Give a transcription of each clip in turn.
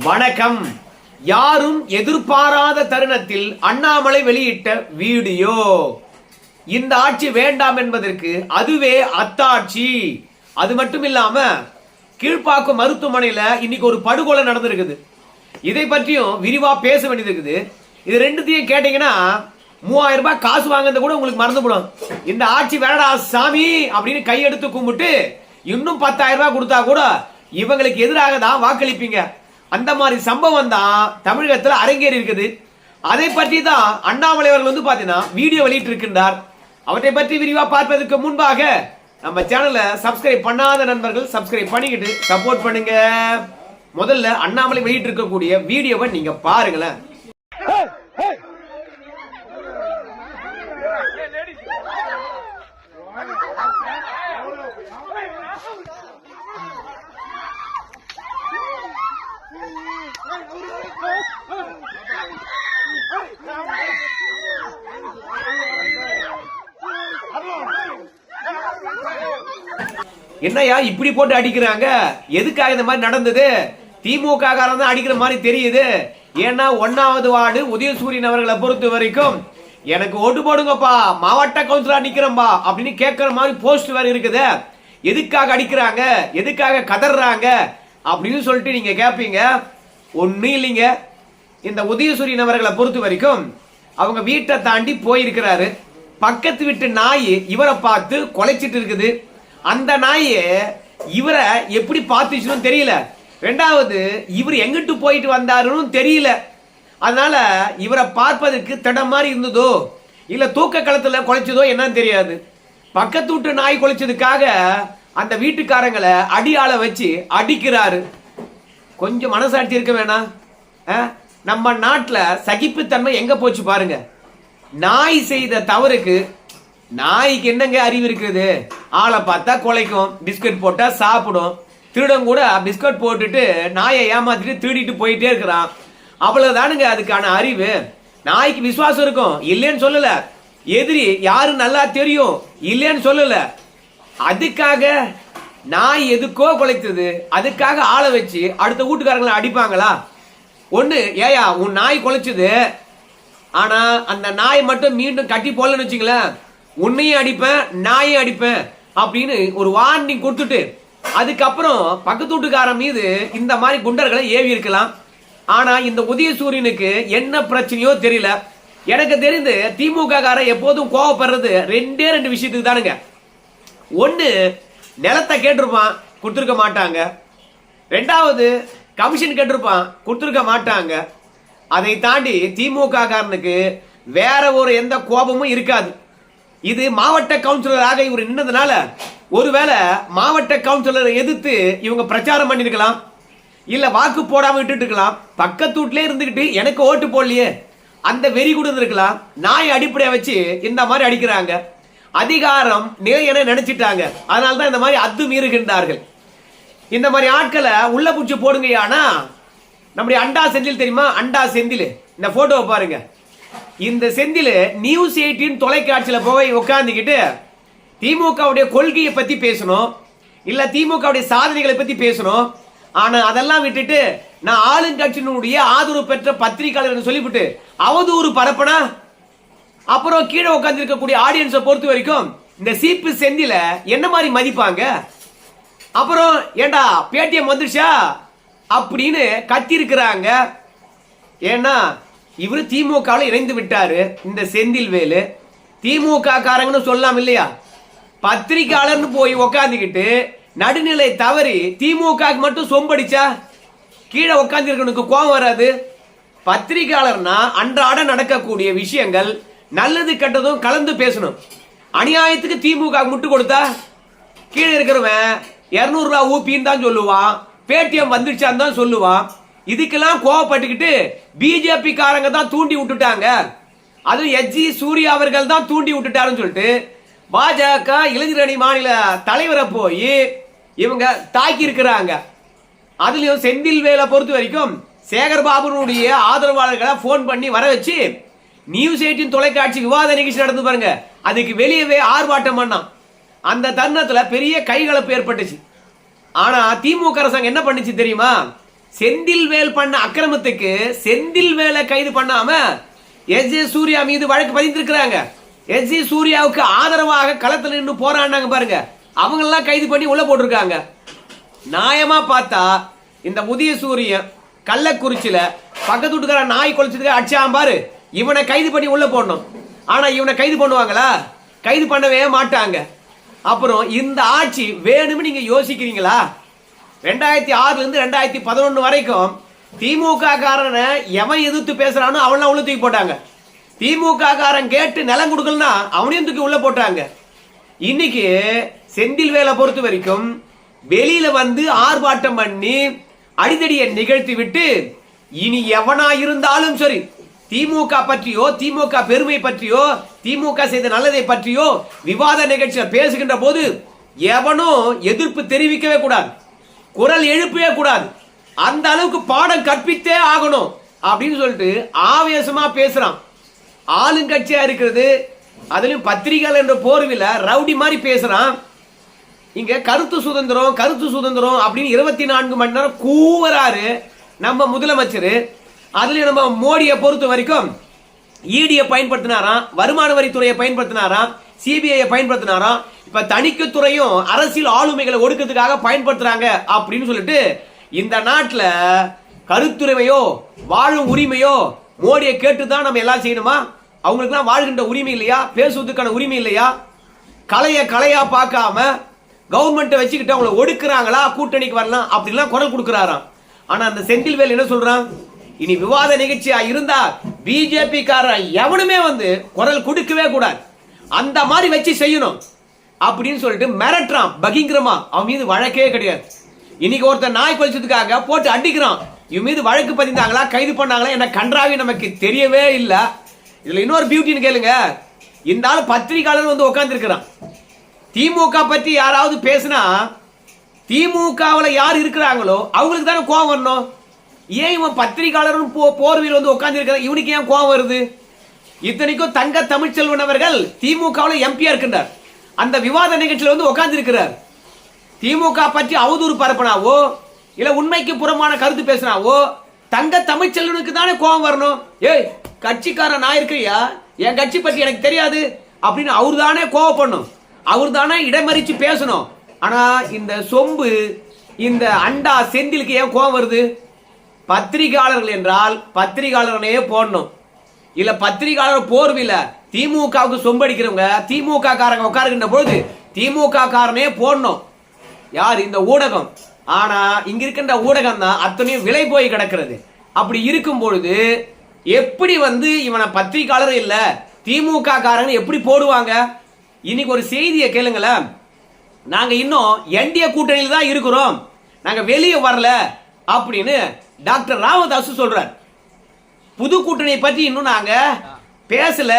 வணக்கம். யாரும் எதிர்பாராத தருணத்தில் அண்ணாமலை வெளியிட்ட வீடியோ. இந்த ஆட்சி வேண்டாம் என்பதற்கு அதுவே அத்தாட்சி. அது மட்டும் இல்லாம கீழ்ப்பாக்கம் மருத்துவமனையில இன்னைக்கு ஒரு படுகொலை நடந்திருக்குது. இதை பற்றியும் விரிவா பேச வேண்டியது இருக்குது இது ரெண்டுத்தையும் கேட்டீங்கன்னா மூவாயிரம் ரூபாய் காசு வாங்குறது கூட உங்களுக்கு மறந்துவிடும் இந்த ஆட்சி வேணடா சாமி அப்படின்னு கையெடுத்து கும்பிட்டு இன்னும் பத்தாயிரம் ரூபாய் கொடுத்தா கூட இவங்களுக்கு எதிராக தான் வாக்களிப்பீங்க. அந்த மாதிரி சம்பவம் தான் தமிழகத்தில் அரங்கேறி இருக்குது. அதை பற்றி தான் அண்ணாமலை அவர்கள் வந்து பார்த்தீங்கன்னா வீடியோ வெளியிட்டு இருக்கின்றார் அவற்றை பற்றி விரிவாக பார்ப்பதற்கு முன்பாக நம்ம சேனலை சப்ஸ்கிரைப் பண்ணாத நண்பர்கள் சப்ஸ்கிரைப் பண்ணிக்கிட்டு சப்போர்ட் பண்ணுங்க. முதல்ல அண்ணாமலை வெளியிட்டு இருக்கக்கூடிய வீடியோவை நீங்க பாருங்களேன். என்னையா இப்படி போட்டு அடிக்கிறாங்க? எதுக்காக இந்த மாதிரி நடந்தது? திமுக காரன் தான் அடிக்கிற மாதிரி தெரியுது. ஏன்னா ஒன்னாவது வார்டு உதயசூரியன் அவர்களை பொறுத்த வரைக்கும் எனக்கு ஓட்டு போடுங்கப்பா மாவட்ட கவுன்சிலர் நிக்கிறேன்பா அப்படின்னு கேட்கிற மாதிரி போஸ்ட் வேற இருக்குது. எதுக்காக அடிக்கிறாங்க? எதுக்காக கதறாங்க? அப்படின்னு சொல்லிட்டு நீங்க கேட்பீங்க ஒன்றும் இல்லைங்க. இந்த உதயசூரியன் அவர்களை பொறுத்த வரைக்கும் அவங்க வீட்டை தாண்டி போயிருக்கிறாரு. பக்கத்து வீட்டு நாய் இவரை பார்த்து கொலைச்சிட்டு இருக்குது. அந்த நாய் இவரை எப்படி பார்த்துச்சுன்னு தெரியல. ரெண்டாவது இவர் எங்கிட்டு போயிட்டு வந்தாருன்னு தெரியல. அதனால இவரை பார்ப்பதற்கு தடம் மாதிரி இருந்ததோ இல்ல தூக்க களத்துல குலைச்சதோ என்னன்னு தெரியாது. பக்கத்து வீட்டு நாய் குலைச்சதுக்காக அந்த வீட்டுக்காரங்களை அடியாள வச்சு அடிக்கிறாரு. கொஞ்சம் மனசாட்சி இருக்க வேணாம். ஆ? நம்ம நாட்டில் சகிப்புத்தன்மை எங்க போச்சு பாருங்க. நாய் செய்த தவறுக்கு நாய்க்கு என்னங்க அறிவு இருக்குது? ஆளை பார்த்தா குலைக்கும் பிஸ்கட் போட்டால் சாப்பிடும். திருடம் கூட பிஸ்கட் போட்டுட்டு நாயை ஏமாத்திட்டு திருடிட்டு போயிட்டே இருக்கிறான். அவ்வளவுதானுங்க அதுக்கான அறிவு. நாய்க்கு விசுவாசம் இருக்கும். இல்லைன்னு சொல்லல. எதிரி யாரு நல்லா தெரியும்? இல்லைன்னு சொல்லல. அதுக்காக நாய் எதுக்கோ குலைத்தது. அதுக்காக ஆளை வச்சு அடுத்த வீட்டுக்காரங்களை அடிப்பாங்களா? ஒண்ணு ஏயா உன் நாய் குலைச்சது. ஆனா அந்த நாய் மட்டும் மீண்டும் கட்டி போடலன்னு வச்சுங்களேன் உன்னையும் அடிப்பேன் நாயையும் அடிப்பேன். அப்படின்னு ஒரு வார்னிங் கொடுத்துட்டு அதுக்கப்புறம் பக்கத்து வீட்டுக்காரன் மீது இந்த மாதிரி குண்டர்களை ஏவி இருக்கலாம். ஆனா இந்த உதயசூரியனுக்கு என்ன பிரச்சனையோ தெரியல. எனக்கு தெரிந்து திமுக காரன் எப்போதும் கோவப்படுறது ரெண்டே ரெண்டு விஷயத்துக்கு தானுங்க. ஒன்று நிலத்தை கேட்டிருப்பான் கொடுத்துருக்க மாட்டாங்க. ரெண்டாவது கமிஷன் கேட்டிருப்பான் கொடுத்துருக்க மாட்டாங்க. அதை தாண்டி திமுக காரனுக்கு வேற ஒரு எந்த கோபமும் இருக்காது. இது மாவட்ட கவுன்சிலராக இவர் நின்னதுனால ஒருவேளை மாவட்ட கவுன்சிலரை எதிர்த்து இவங்க பிரச்சாரம் பண்ணிருக்கலாம். இல்ல வாக்கு போடாம விட்டுட்டு இருக்கலாம். பக்கத்து வீட்லயே இருந்துகிட்டு எனக்கு ஓட்டு போடலையே. அந்த வெறி கூட இருந்திருக்கலாம். நாய் அடிப்படையை வச்சு இந்த மாதிரி அடிக்கிறாங்க. அதிகாரம் நிலை என நினைச்சிட்டாங்க. அதனால தான் இந்த மாதிரி அத்து மீறுகின்றார்கள். இந்த மாதிரி ஆட்களை உள்ள பூச்சி போடுங்கயானா நம்முடைய அண்டா செந்தில் தெரியுமா? அண்டா செந்தில். இந்த போட்டோவை பாருங்க. இந்த செந்தில் நியூஸ் எயிட்டின் தொலைக்காட்சியில் போய் உட்காந்துக்கிட்டு திமுகவுடைய கொள்கையை பற்றி பேசணும் இல்லை திமுகவுடைய சாதனைகளை பற்றி பேசணும். ஆனால் அதெல்லாம் விட்டுட்டு நான் ஆளுங்கட்சியினுடைய ஆதரவு பெற்ற பத்திரிகையாளர் சொல்லிவிட்டு அவதூறு பரப்பனா? அப்புறம் கீழே உட்காந்துருக்கக்கூடிய ஆடியன்ஸை பொறுத்த வரைக்கும் இந்த சீப்பு செந்தில என்ன மாதிரி மதிப்பாங்க? அப்புறம் ஏண்டா பேடிஎம் வந்துருச்சா? அப்படின்னு கத்தி இருக்கிறாங்க ஏன்னா இவர் திமுகவில் இணைந்து விட்டாரு இந்த செந்தில் வேலு. திமுக காரங்கன்னு சொல்லலாம் இல்லையா? பத்திரிகையாளர்னு போய் உக்காந்துக்கிட்டு நடுநிலை தவறி திமுக மட்டும் சொம்படிச்சா கீழே உட்காந்துருக்கனுக்கு கோபம் வராது. பத்திரிகையாளர்னா அன்றாட நடக்கக்கூடிய விஷயங்கள் நல்லது கெட்டதும் கலந்து பேசணும். அநியாயத்துக்கு திமுக முட்டு கொடுத்தா கீழே இருக்கிறவன் இருநூறுவா ஊப்பின்னு தான் சொல்லுவான் பேடிஎம் வந்துடுச்சான்னு தான் சொல்லுவான். இதுக்கெல்லாம் கோவப்பட்டுக்கிட்டு பிஜேபி காரங்க தான் தூண்டி விட்டுட்டாங்க. அதுவும் எச்ஜி சூர்யா அவர்கள் தான் தூண்டி விட்டுட்டாருன்னு சொல்லிட்டு பாஜக இளைஞரணி மாநில தலைவரை போய் இவங்க தாக்கி இருக்கிறாங்க அதுலயும் செந்தில் வேலை பொறுத்த வரைக்கும் சேகர் பாபுனுடைய ஆதரவாளர்களை போன் பண்ணி வர வச்சு நியூஸ் எயிட்டின் தொலைக்காட்சி விவாத நிகழ்ச்சி நடந்து பாருங்க. அதுக்கு வெளியவே ஆர்ப்பாட்டம் பண்ணான். அந்த தருணத்துல பெரிய கைகலப்பு ஏற்பட்டுச்சு. ஆனா திமுக அரசாங்கம் என்ன பண்ணுச்சு தெரியுமா? செந்தில் வேல் பண்ண அக்கிரமத்துக்கு செந்தில் வேலை கைது பண்ணாம எஸ் ஜே சூர்யா மீது வழக்கு பதிந்திருக்கிறாங்க. எஸ் ஜே சூர்யாவுக்கு ஆதரவாக களத்தில் நின்று போராடினாங்க பாருங்க. அவங்க எல்லாம் கைது பண்ணி உள்ள போட்டிருக்காங்க. நியாயமா பார்த்தா இந்த உதய சூரியன் கள்ளக்குறிச்சியில பக்கத்து வீட்டுக்கார நாய் கொலைச்சதுக்கு அடிச்சான் பாரு. இவனை கைது பண்ணி உள்ள போடணும். ஆனா இவனை கைது பண்ணுவாங்களா? கைது பண்ணவே மாட்டாங்க. அப்புறம் இந்த ஆட்சி வேணும்னு நீங்க யோசிக்கிறீங்களா? ரெண்டாயிரத்தி ஆறுலேருந்து ரெண்டாயிரத்தி பதினொன்று வரைக்கும் திமுக காரனை எவன் எதிர்த்து பேசுறானோ அவனை உள்ள தூக்கி போட்டாங்க. திமுக காரன் கேட்டு நிலம் கொடுக்கலனா அவனையும் தூக்கி உள்ள போட்டாங்க. இன்னைக்கு செந்தில் வேலை பொறுத்த வரைக்கும் வெளியில வந்து ஆர்ப்பாட்டம் பண்ணி அடிதடியை நிகழ்த்தி விட்டு இனி எவனா இருந்தாலும் சரி திமுக பற்றியோ திமுக பெருமை பற்றியோ திமுக செய்த நல்லதை பற்றியோ விவாத நிகழ்ச்சியில் பேசுகின்ற போது எவனும் எதிர்ப்பு தெரிவிக்கவே கூடாது. குரல் எழுப்பவே கூடாது. அந்த அளவுக்கு பாடம் கற்பித்தே ஆகணும் அப்படின்னு சொல்லிட்டு ஆவேசமா பேசுறான். ஆளுங்கட்சியா இருக்கிறது அதுலயும் பத்திரிகைகள் என்ற போர்வில ரவுடி மாதிரி பேசுறான். இங்க கருத்து சுதந்திரம் கருத்து சுதந்திரம் அப்படின்னு இருபத்தி நான்கு மணி நேரம் கூவராரு நம்ம முதலமைச்சர். அதுல நம்ம மோடியை பொறுத்த வரைக்கும் ஈடியை பயன்படுத்தினாராம் வருமான வரித்துறையை பயன்படுத்தினாராம் சிபிஐ பயன்படுத்தினாராம் இப்ப தணிக்கைத்துறையும் அரசியல் ஆளுமைகளை ஒடுக்கிறதுக்காக பயன்படுத்துறாங்க அப்படின்னு சொல்லிட்டு இந்த நாட்டில் கருத்துரிமையோ வாழும் உரிமையோ மோடியை கேட்டு தான் நம்ம எல்லாம் செய்யணுமா? அவங்களுக்குலாம் வாழ்கின்ற உரிமை இல்லையா? பேசுவதற்கான உரிமை இல்லையா? கலைய கலையா பார்க்காம கவர்மெண்ட்டை வச்சுக்கிட்டு அவங்கள ஒடுக்குறாங்களா? கூட்டணிக்கு வரலாம் அப்படிலாம் குரல் கொடுக்குறாராம். ஆனா அந்த செந்தில்வேல் என்ன சொல்றான்? இனி விவாத நிகழ்ச்சியா இருந்தா பிஜேபி காரன் எவனுமே வந்து குரல் கொடுக்கவே கூடாது. அந்த மாதிரி வச்சு செய்யணும் அப்படின்னு சொல்லிட்டு மிரட்டுறான் பகிங்கிரமா. அவன் மீது வழக்கே கிடையாது. இன்னைக்கு ஒருத்தன் நாய் கொலிச்சதுக்காக போட்டு அடிக்கிறான். இவன் மீது வழக்கு பதிந்தாங்களா கைது பண்ணாங்களா என்ன கன்றாவி நமக்கு தெரியவே இல்லை. இதுல இன்னொரு பியூட்டின்னு கேளுங்க. இந்த ஆள் பத்திரிகையாளர் வந்து உட்காந்துருக்கிறான் திமுக பத்தி யாராவது பேசினா திமுகவில் யார் இருக்கிறாங்களோ அவங்களுக்கு தானே கோவம் வரணும். ஏன் இவன் பத்திரிகையாளரும் போ போர்வையில் வந்து உட்காந்துருக்கிறான் இவனுக்கு ஏன் கோவம் வருது? இத்தனைக்கும் தங்க தமிழ்ச்செல்வன் அவர்கள் திமுகவில் எம்பியா இருக்கின்றார். அந்த விவாத நிகழ்ச்சியில் வந்து உட்கார்ந்து இருக்கிறார் திமுக பற்றி அவதூறு பரப்பினாவோ இல்ல உண்மைக்கு புறமான கருத்து பேசினாவோ தங்க தமிழ்ச்செல்வனுக்கு தானே கோபம் வரணும்? ஏய் கட்சிக்காரன் நான் இருக்கிறியா? என் கட்சி பற்றி எனக்கு தெரியாது. அப்படின்னு அவர் தானே கோவப்படணும். அவர் தானே இடமறிச்சு பேசணும். ஆனா இந்த சொம்பு இந்த அண்டா செந்திலுக்கு ஏன் கோவம் வருது? பத்திரிகையாளர்கள் என்றால் பத்திரிகையாளரனே போடணும். இல்ல பத்திரிகையாளர் போர்வில திமுகவுக்கு சொம்படிக்கிறவங்க திமுக காரங்க உட்காருகின்ற பொழுது திமுக காரனே போடணும். யார்? இந்த ஊடகம். ஆனா இங்க இருக்கின்ற ஊடகம் தான் அத்தனையும் விலை போய் கிடக்கிறது. அப்படி இருக்கும் பொழுது எப்படி வந்து இவனை பத்திரிகையாளர் இல்ல திமுக காரங்க எப்படி போடுவாங்க? இன்னைக்கு ஒரு செய்தியை கேளுங்களேன். நாங்க இன்னும் என்டிஏ கூட்டணியில் தான் இருக்கிறோம். நாங்க வெளியே வரல அப்படின்னு டாக்டர் ராமதாஸ் சொல்றார். புது கூட்டணியை பற்றி இன்னும் நாங்க பேசல.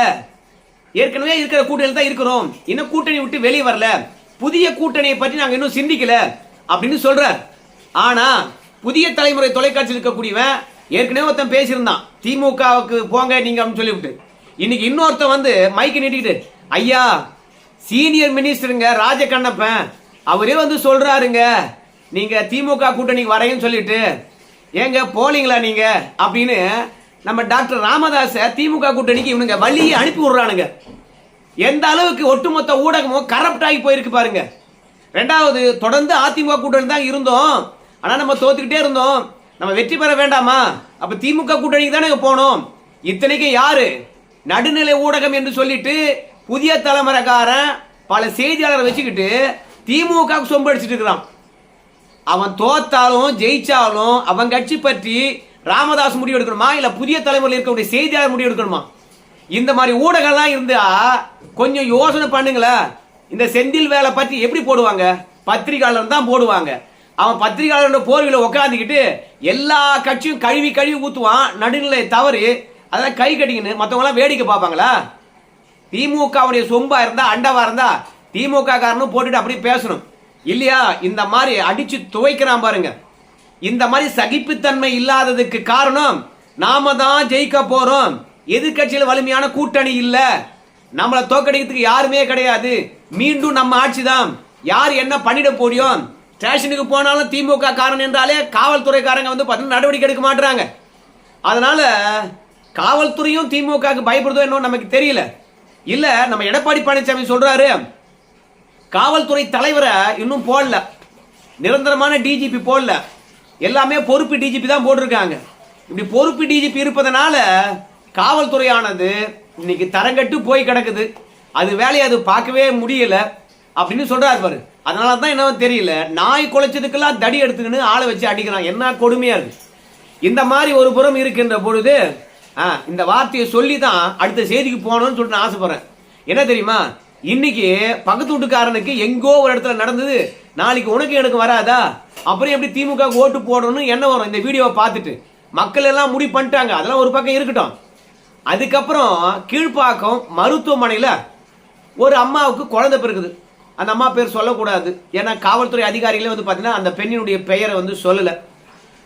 ஏற்கனவே இருக்கிற கூட்டணியில் தான் இருக்கிறோம். இன்னும் கூட்டணி விட்டு வெளியே வரல. புதிய கூட்டணியை பற்றி நாங்க இன்னும் சிந்திக்கல அப்படின்னு சொல்றார். ஆனா புதிய தலைமுறை தொலைக்காட்சியில் இருக்கக்கூடியவன் ஏற்கனவே ஒருத்தன் பேசியிருந்தான். திமுகவுக்கு போங்க நீங்க அப்படின்னு சொல்லிவிட்டு. இன்னைக்கு இன்னொருத்தன் வந்து மைக்கு நீட்டிக்கிட்டு ஐயா சீனியர் மினிஸ்டருங்க ராஜகண்ணப்பன் அவரே வந்து சொல்றாருங்க. நீங்க திமுக கூட்டணிக்கு வரேன்னு சொல்லிட்டு ஏங்க போலீங்களா நீங்க? அப்படின்னு நம்ம டாக்டர் ராமதாசை திமுக கூட்டணிக்கு இவனுங்க வழியை அனுப்பி விடுறானுங்க. எந்த அளவுக்கு ஒட்டுமொத்த ஊடகமும் கரப்ட் ஆகி போயிருக்கு பாருங்க. ரெண்டாவது தொடர்ந்து அதிமுக கூட்டணி தான் இருந்தோம். ஆனால் நம்ம தோத்துக்கிட்டே இருந்தோம். நம்ம வெற்றி பெற வேண்டாமா? அப்போ திமுக கூட்டணிக்கு தானே போனோம். இத்தனைக்கு யாரு? நடுநிலை ஊடகம் என்று சொல்லிட்டு புதிய தலைமுறைக்காரன் பல செய்தியாளரை வச்சுக்கிட்டு திமுக சொம்பு அடிச்சிட்டு இருக்கிறான். அவன் தோத்தாலும் ஜெயிச்சாலும் அவன் கட்சி பற்றி ராமதாஸ் முடிவு எடுக்கணுமா இல்ல புதிய தலைமுறையில் இருக்கக்கூடிய செய்தியாளர் முடிவு எடுக்கணுமா இந்த மாதிரி ஊடகம்லாம் இருந்தா கொஞ்சம் யோசனை பண்ணுங்களேன். இந்த செந்தில் வேலை பற்றி எப்படி போடுவாங்க? பத்திரிகையாளர் தான் போடுவாங்க. அவன் பத்திரிகையாளர் போர்வையில் உட்காந்துக்கிட்டு எல்லா கட்சியும் கழுவி கழுவி ஊத்துவான். நடுநிலை தவறு. அதெல்லாம் கை கட்டிக்கின்னு மற்றவங்களாம் வேடிக்கை பார்ப்பாங்களா? திமுகவுடைய சொம்பா இருந்தா அண்டவா இருந்தா திமுக காரனும் போட்டுட்டு அப்படி பேசணும். இல்லையா? இந்த மாதிரி அடிச்சு துவைக்கிறான் பாருங்க. இந்த மாதிரி சகிப்புத்தன்மை இல்லாததுக்கு காரணம் நாம தான் ஜெயிக்க போறோம். எதிர்கட்சியில் வலிமையான கூட்டணி இல்ல. நம்மளை தோக்கடிக்கிறதுக்கு யாருமே கிடையாது. மீண்டும் நம்ம ஆட்சி தான் யார் என்ன பண்ணிட போடியும் ஸ்டேஷனுக்கு போனாலும் திமுக காரன் என்றாலே காவல்துறைக்காரங்க வந்து பார்த்தீங்கன்னா நடவடிக்கை எடுக்க மாட்டுறாங்க அதனால காவல்துறையும் திமுகவுக்கு பயப்படுதோ என்னவோ நமக்கு தெரியல. இல்ல நம்ம எடப்பாடி பழனிசாமி சொல்றாரு காவல்துறை தலைவரை இன்னும் போடல. நிரந்தரமான டிஜிபி போடல. எல்லாமே பொறுப்பு டிஜிபி தான் போட்டிருக்காங்க. இப்படி பொறுப்பு டிஜிபி இருப்பதனால காவல்துறையானது இன்னைக்கு தரங்கட்டு போய் கிடக்குது. அது வேலையை அது பார்க்கவே முடியல அப்படின்னு சொல்றாரு பாரு. அதனால தான் என்ன தெரியல. நாய் குலைச்சதுக்கெல்லாம் தடி எடுத்துக்கின்னு ஆளை வச்சு அடிக்கிறான் என்ன கொடுமையா இருக்கு. இந்த மாதிரி ஒரு புறம் இருக்கின்ற பொழுது ஆ, இந்த வார்த்தையை சொல்லி தான் அடுத்த செய்திக்கு போகணும்னு சொல்லிட்டு நான் ஆசைப்படுறேன். என்ன தெரியுமா? இன்னைக்கு பக்கத்து வீட்டுக்காரனுக்கு எங்கோ ஒரு இடத்துல நடந்தது. நாளைக்கு உனக்கு எனக்கு வராதா? அப்புறம் எப்படி திமுக ஓட்டு போடணும்னு என்ன வரும்? இந்த வீடியோவை பார்த்துட்டு. மக்கள் எல்லாம் முடிவு பண்ணிட்டாங்க. அதெல்லாம் ஒரு பக்கம் இருக்கட்டும். அதுக்கப்புறம் கீழ்ப்பாக்கம் மருத்துவமனையில் ஒரு அம்மாவுக்கு குழந்தை பிறகுது அந்த அம்மா பேர் சொல்லக்கூடாது. ஏன்னா காவல்துறை அதிகாரிகளே வந்து பார்த்தீங்கன்னா அந்த பெண்ணினுடைய பெயரை வந்து சொல்லலை.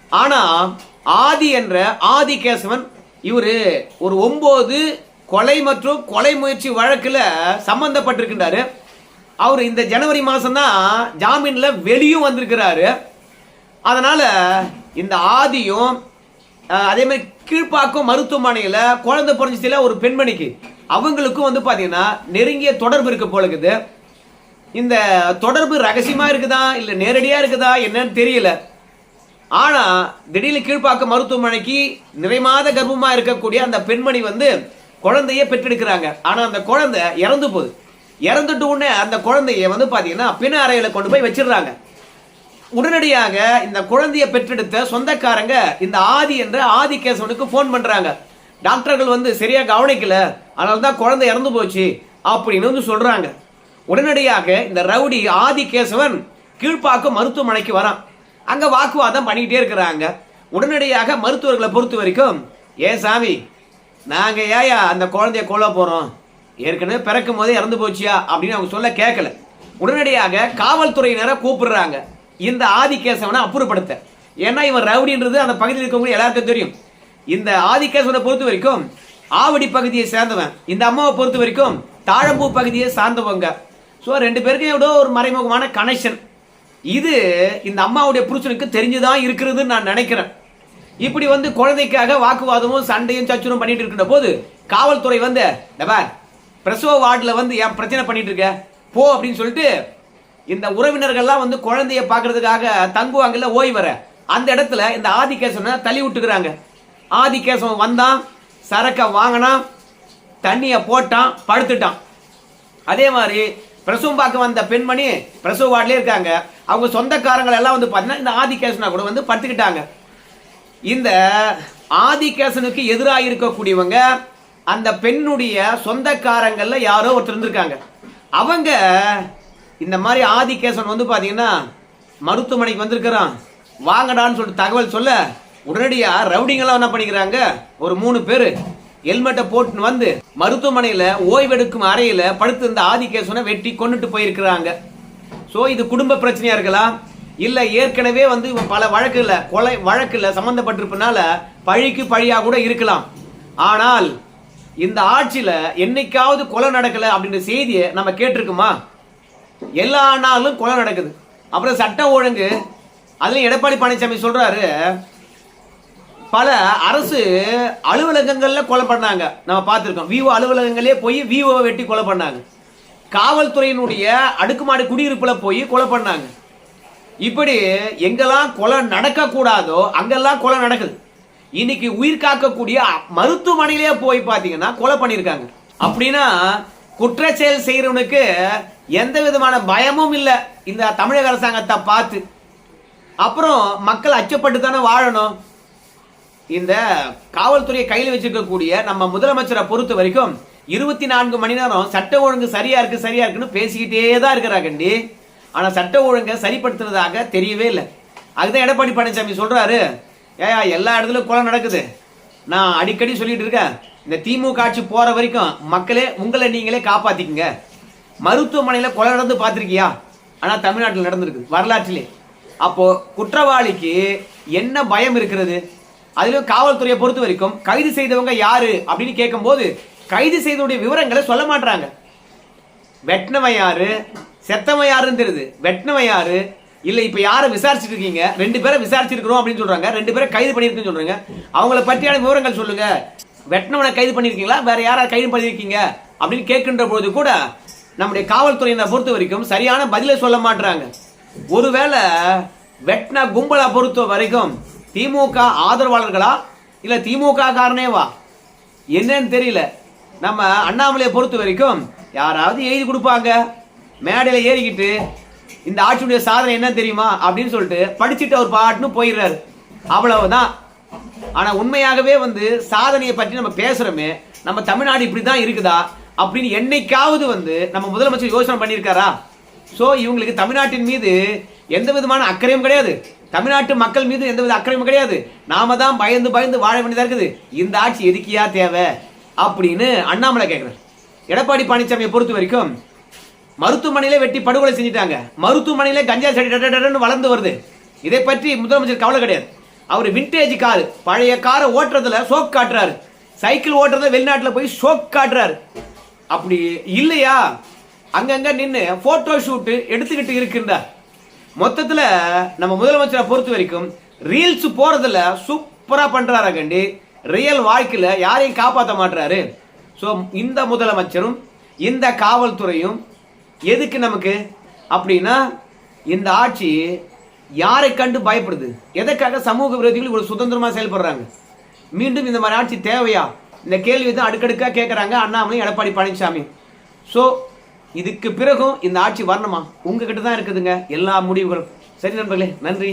ஆனால் ஆதி என்ற ஆதி கேசவன் இவர் ஒரு ஒம்பது கொலை மற்றும் கொலை முயற்சி வழக்கில் சம்பந்தப்பட்டிருக்கின்றாரு. அவர் இந்த ஜனவரி மாதம் தான் ஜாமீனில் வெளியும் வந்திருக்கிறாரு. அதனால் இந்த ஆதியும் அதே மாதிரி கீழ்ப்பாக்கம் மருத்துவமனையில் குழந்தை பிறந்துச்சில ஒரு பெண்மணிக்கு அவங்களுக்கும் வந்து பார்த்தீங்கன்னா நெருங்கிய தொடர்பு இருக்கு போல இருக்குது. இந்த தொடர்பு ரகசியமாக இருக்குதா இல்லை நேரடியாக இருக்குதா என்னன்னு தெரியல. ஆனால் திடீர்னு கீழ்ப்பாக்கம் மருத்துவமனைக்கு நிறைமாத கர்ப்பமாக இருக்கக்கூடிய அந்த பெண்மணி வந்து குழந்தைய பெற்றெடுக்கிறாங்க. ஆனால் அந்த குழந்தை இறந்து போகுது. இறந்துட்டு உடனே அந்த குழந்தைய வந்து பார்த்தீங்கன்னா பிண அறையில் கொண்டு போய் வச்சிடுறாங்க. உடனடியாக இந்த குழந்தைய பெற்றெடுத்த சொந்தக்காரங்க இந்த ஆதி என்ற ஆதிகேசவனுக்கு ஃபோன் பண்ணுறாங்க டாக்டர்கள் வந்து சரியாக கவனிக்கல. அதனால தான் குழந்தை இறந்து போச்சு அப்படின்னு வந்து சொல்கிறாங்க உடனடியாக இந்த ரவுடி ஆதிகேசவன் கீழ்ப்பாக்கம் மருத்துவமனைக்கு வரான். அங்கே வாக்குவாதம் பண்ணிக்கிட்டே இருக்கிறாங்க. உடனடியாக மருத்துவர்களை பொறுத்த வரைக்கும் ஏ சாமி நாங்கள் ஏயா அந்த குழந்தைய கொல்ல போகிறோம் ஏற்கனவே பிறக்கும் போதே இறந்து போச்சியா அப்படின்னு அவங்க சொல்ல கேட்கல உடனடியாக காவல்துறையினரை கூப்பிடுறாங்க. இந்த ஆதிகேசவனை அப்புறப்படுத்த. ஏன்னா இவன் ரவுடின்றது அந்த பகுதியில் இருக்கவங்க எல்லாருக்கும் தெரியும். இந்த ஆதிகேசவனை பொறுத்த வரைக்கும் ஆவடி பகுதியை சேர்ந்தவன் இந்த அம்மாவை பொறுத்த வரைக்கும் தாழம்பூ பகுதியை சார்ந்தவங்க. ஸோ ரெண்டு பேருக்கும் எவ்வளோ ஒரு மறைமுகமான கனெக்ஷன் இது இந்த அம்மாவுடைய புருஷனுக்கு தெரிஞ்சுதான் இருக்கிறதுன்னு நான் நினைக்கிறேன். இப்படி வந்து குழந்தைக்காக வாக்குவாதமும் சண்டையும் சச்சுரும் பண்ணிட்டு இருக்கின்ற போது காவல்துறை வந்து டபார் பிரசவ வார்டில் வந்து ஏன் பிரச்சனை பண்ணிட்டு இருக்க? போ அப்படின்னு சொல்லிட்டு இந்த உறவினர்கள்லாம் வந்து குழந்தைய பார்க்கறதுக்காக தங்குவாங்கல்ல ஓய்வர அந்த இடத்துல இந்த ஆதிகேசவனை தள்ளி விட்டுக்கிறாங்க. ஆதிகேசவன் வந்தான் சரக்கை வாங்கினான் தண்ணியை போட்டான் படுத்துட்டான். அதே மாதிரி பிரசவம் பார்க்க வந்த பெண்மணி பிரசவ வார்டிலே இருக்காங்க. அவங்க சொந்தக்காரங்கள் எல்லாம் வந்து பார்த்தீங்கன்னா இந்த ஆதிகேசனா கூட வந்து படுத்துக்கிட்டாங்க. இந்த ஆதிகேசனுக்கு எதிராக இருக்கக்கூடியவங்க அந்த பெண்ணுடைய சொந்தக்காரங்கள்ல யாரோ ஒருத்தர் இருந்திருக்காங்க. அவங்க இந்த மாதிரி ஆதிகேசன் வந்து பாத்தீங்கன்னா மருத்துவமனைக்கு வந்திருக்கிறான். வாங்கடான்னு சொல்லிட்டு தகவல் சொல்ல உடனடியா ரவுடிங்கெல்லாம் என்ன பண்ணிக்கிறாங்க? ஒரு மூணு பேர் ஹெல்மெட்டை போட்டுன்னு வந்து மருத்துவமனையில் ஓய்வெடுக்கும் அறையில் படுத்திருந்த ஆதிகேசனை வெட்டி கொண்டுட்டு போயிருக்கிறாங்க. ஸோ இது குடும்ப பிரச்சனையாக இருக்கலாம் இல்லை ஏற்கனவே வந்து இவன் பல வழக்குல கொலை வழக்கில் சம்மந்தப்பட்டிருப்பனால பழிக்கு பழியாக கூட இருக்கலாம். ஆனால் இந்த ஆட்சியில என்னைக்காவது கொலை நடக்கல அப்படின்ற செய்தியை நம்ம கேட்டிருக்குமா? எல்லா நாளும் கொலை நடக்குது. அப்புறம் சட்டம் ஒழுங்கு அதுல எடப்பாடி பழனிசாமி சொல்றாரு பல அரசு அலுவலகங்கள்ல கொலை பண்ணாங்க. நம்ம பார்த்துருக்கோம். விவோ அலுவலகங்களே போய் விவோவை வெட்டி கொலை பண்ணாங்க. காவல்துறையினுடைய அடுக்குமாடி குடியிருப்புல போய் கொலை பண்ணாங்க. இப்படி எங்கெல்லாம் கொலை நடக்க கூடாதோ அங்கெல்லாம் கொலை நடக்குது. இன்னைக்கு உயிர் காக்கக்கூடிய மருத்துவமனையிலே போய் பார்த்தீங்கன்னா கொலை பண்ணியிருக்காங்க. அப்படின்னா குற்றச்செயல் செய்கிறவனுக்கு எந்த விதமான பயமும் இல்லை. இந்த தமிழக அரசாங்கத்தை பார்த்து. அப்புறம் மக்கள் அச்சப்பட்டு தானே வாழணும். இந்த காவல்துறையை கையில் வச்சிருக்கக்கூடிய நம்ம முதலமைச்சரை பொறுத்த வரைக்கும் இருபத்தி நான்கு மணி நேரம் சட்ட ஒழுங்கு சரியா இருக்கு சரியா இருக்குன்னு பேசிக்கிட்டே தான் இருக்கிறாங்கண்டி ஆனால் சட்ட ஒழுங்கை சரிப்படுத்துறதாக தெரியவே இல்லை. அதுதான் எடப்பாடி பழனிசாமி சொல்றாரு. ஏயா எல்லா இடத்துலயும் கொலை நடக்குது. நான் அடிக்கடி சொல்லிட்டு இருக்கேன் இந்த திமுக ஆட்சி போற வரைக்கும் மக்களே உங்களை நீங்களே காப்பாத்திக்கங்க. மருத்துவமனையில கொலை நடந்து பார்த்துருக்கியா? ஆனா தமிழ்நாட்டில் நடந்திருக்கு வரலாற்றிலே. அப்போ குற்றவாளிக்கு என்ன பயம் இருக்கிறது? அதிலும் காவல்துறையை பொறுத்த வரைக்கும் கைது செய்தவங்க யாரு? அப்படின்னு கேட்கும்போது கைது செய்தவருடைய விவரங்களை சொல்ல மாட்டாங்க வெட்டினவன் யாரு? செத்தவன் யாருன்னு தெரியுது. வெட்டினவன் யாரு? இல்லை இப்போ யாரை விசாரிச்சிருக்கீங்க இருக்கீங்க? ரெண்டு பேரை விசாரிச்சிருக்கிறோம் அப்படின்னு சொல்கிறாங்க ரெண்டு பேரை கைது பண்ணியிருக்குன்னு சொல்கிறாங்க அவங்கள பற்றியான விவரங்கள் சொல்லுங்கள் வெட்டினவனை கைது பண்ணியிருக்கீங்களா வேறு யாராவது கைது பண்ணிருக்கீங்க? அப்படின்னு கேட்கின்ற பொழுது கூட நம்முடைய காவல்துறையினரை பொறுத்த வரைக்கும் சரியான பதிலை சொல்ல மாட்டுறாங்க ஒருவேளை வெட்டின கும்பலா பொறுத்த வரைக்கும் திமுக ஆதரவாளர்களா? இல்லை திமுக காரனேவா? என்னன்னு தெரியல. நம்ம அண்ணாமலையை பொறுத்த வரைக்கும் யாராவது எழுதி கொடுப்பாங்க. மேடையில் ஏறிக்கிட்டு இந்த ஆட்சியுடைய சாதனை என்ன தெரியுமா? அப்படின்னு சொல்லிட்டு படிச்சுட்டு அவர் பாட்டுன்னு போயிடுறாரு. அவ்வளவுதான். ஆனா உண்மையாகவே வந்து சாதனையை பற்றி நம்ம பேசுறோமே நம்ம தமிழ்நாடு இப்படிதான் இருக்குதா? அப்படின்னு என்னைக்காவது வந்து நம்ம முதலமைச்சர் யோசனை பண்ணியிருக்காரா? ஸோ இவங்களுக்கு தமிழ்நாட்டின் மீது எந்த விதமான அக்கறையும் கிடையாது. தமிழ்நாட்டு மக்கள் மீது எந்த வித அக்கறையும் கிடையாது. நாம தான் பயந்து பயந்து வாழ வேண்டியதா இருக்குது. இந்த ஆட்சி எதுக்கியா தேவை? அப்படின்னு அண்ணாமலை கேட்குறேன் எடப்பாடி பழனிசாமியை பொறுத்த வரைக்கும் மருத்துவமனையில வெட்டி படுகொலை செஞ்சிட்டாங்க. மருத்துவமனையில கஞ்சா செடி வளர்ந்து வருது. இதை பற்றி முதலமைச்சர் கவலை கிடையாது. அவர் விண்டேஜ் கார் பழைய காரை ஓட்டுறதுல சோக் காட்டுறாரு. சைக்கிள் ஓட்டுறதுல வெளிநாட்டில் போய் ஷோக் காட்டுறாரு. அப்படி இல்லையா? அங்கங்க நின்று போட்டோ ஷூட்டு எடுத்துக்கிட்டு இருக்கின்றார். மொத்தத்தில் நம்ம முதலமைச்சரை பொறுத்த வரைக்கும் ரீல்ஸ் போறதுல சூப்பராக பண்றாரா கண்டி. ரியல் வாழ்க்கையில் யாரையும் காப்பாற்ற மாட்டுறாரு ஸோ இந்த முதலமைச்சரும் இந்த காவல்துறையும் எதுக்கு நமக்கு? அப்படின்னா இந்த ஆட்சி யாரை கண்டு பயப்படுது? எதற்காக சமூக விரோதிகள் இவ்வளவு சுதந்திரமா செயல்படுறாங்க? மீண்டும் இந்த மாதிரி ஆட்சி தேவையா? இந்த கேள்வி தான் அடுக்கடுக்கா கேட்கறாங்க அண்ணாமலை எடப்பாடி பழனிசாமி. ஸோ இதுக்கு பிறகும் இந்த ஆட்சி வரணுமா? உங்ககிட்ட தான் இருக்குதுங்க. எல்லா முடிவுகளும். சரி நண்பர்களே நன்றி.